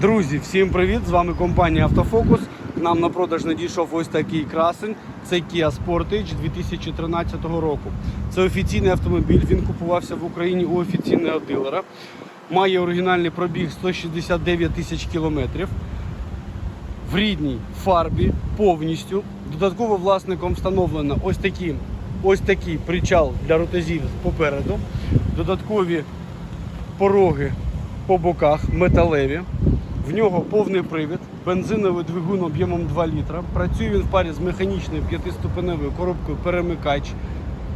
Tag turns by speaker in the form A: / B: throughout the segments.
A: Друзі, всім привіт! З вами компанія Автофокус. Нам на продаж надійшов ось такий красень. Це Kia Sportage 2013 року. Це офіційний автомобіль. Він купувався в Україні у офіційного дилера. Має оригінальний пробіг 169 тисяч кілометрів. В рідній фарбі повністю. Додатково власником встановлено ось такі, ось такий причал для ротозів попереду. Додаткові пороги по боках металеві. В нього повний привід, бензиновий двигун об'ємом 2 літра. Працює він в парі з механічною п'ятиступеневою коробкою перемикач.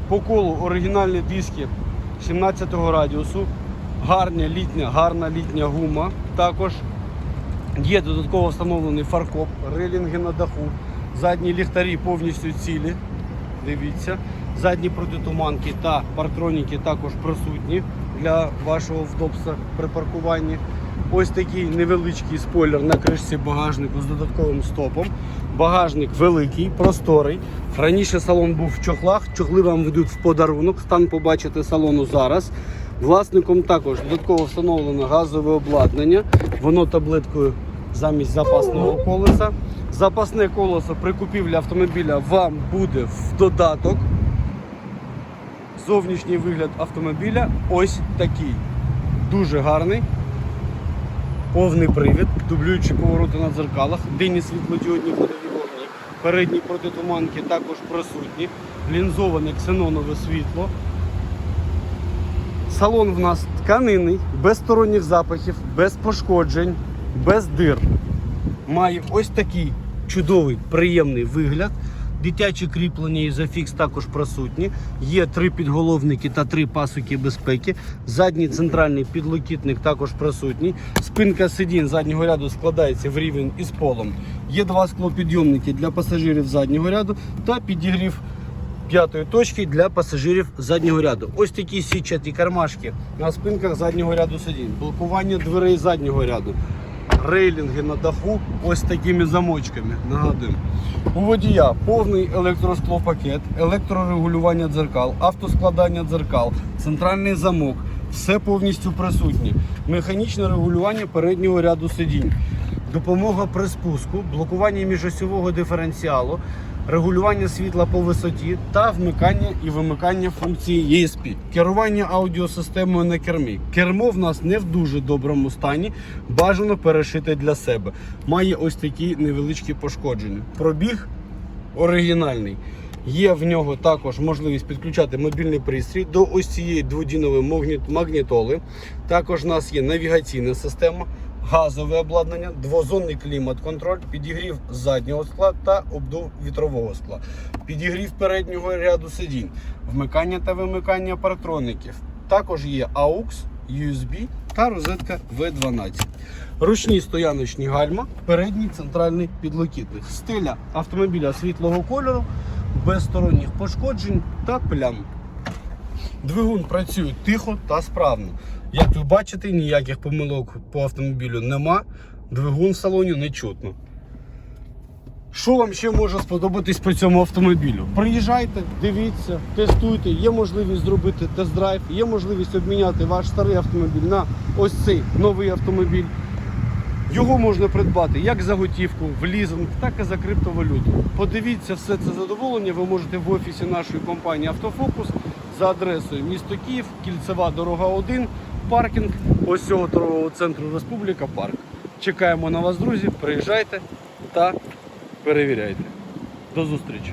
A: По колу оригінальні диски 17-го радіусу. Гарня літня, гарна літня гума. Також є додатково встановлений фаркоп, релінги на даху, задні ліхтарі повністю цілі. Дивіться, задні протитуманки та партроніки також присутні для вашого вдобства при паркуванні. Ось такий невеличкий спойлер на кришці багажнику з додатковим стопом. Багажник великий, просторий. Раніше салон був в чохлах, чохли вам ведуть в подарунок. Стан побачите салону зараз. Власником також додатково встановлено газове обладнання. Воно таблеткою замість запасного колеса. Запасне колесо при купівлі автомобіля вам буде в додаток. Зовнішній вигляд автомобіля ось такий. Дуже гарний. Повний привід, дублюючі повороти на дзеркалах, денні світлодіодні ходові вогні, передні протитуманки також присутні, лінзоване ксенонове світло. Салон в нас тканинний, без сторонніх запахів, без пошкоджень, без дир. Має ось такий чудовий, приємний вигляд. Дитячі кріплення і зафікс також присутні. Є три підголовники та три пасуки безпеки. Задній центральний підлокітник також присутній. Спинка сидінь заднього ряду складається в рівень із полом. Є два склопідйомники для пасажирів заднього ряду та підігрів п'ятої точки для пасажирів заднього ряду. Ось такі січаті кармашки на спинках заднього ряду сидінь. Блокування дверей заднього ряду. Рейлінги на даху ось такими замочками. Нагадуємо. У водія повний електросклопакет, електрорегулювання дзеркал, автоскладання дзеркал, центральний замок. Все повністю присутнє. Механічне регулювання переднього ряду сидінь. Допомога при спуску, блокування міжосьового диференціалу, регулювання світла по висоті та вмикання і вимикання функції ESP. Керування аудіосистемою на кермі. Кермо в нас не в дуже доброму стані, бажано перешити для себе. Має ось такі невеличкі пошкодження. Пробіг оригінальний. Є в нього також можливість підключати мобільний пристрій до ось цієї дводінової магнітоли. Також у нас є навігаційна система, газове обладнання, двозонний клімат-контроль, підігрів заднього скла та обдув вітрового скла, підігрів переднього ряду сидінь, вмикання та вимикання партроників. Також є AUX, USB та розетка V12. Ручні стояночні гальма, передній центральний підлокітник. Стиля автомобіля світлого кольору, без сторонніх пошкоджень та плям. Двигун працює тихо та справно. Як ви бачите, ніяких помилок по автомобілю нема. Двигун в салоні не чутно. Що вам ще може сподобатись по цьому автомобілю? Приїжджайте, дивіться, тестуйте, є можливість зробити тест-драйв, є можливість обміняти ваш старий автомобіль на ось цей новий автомобіль. Його можна придбати як за готівку, в лізинг, так і за криптовалюту. Подивіться все це задоволення. Ви можете в офісі нашої компанії Автофокус за адресою місто Київ, кільцева дорога 1, паркінг ось цього торгового центру Республіка Парк. Чекаємо на вас, друзі. Приїжджайте та перевіряйте. До зустрічі!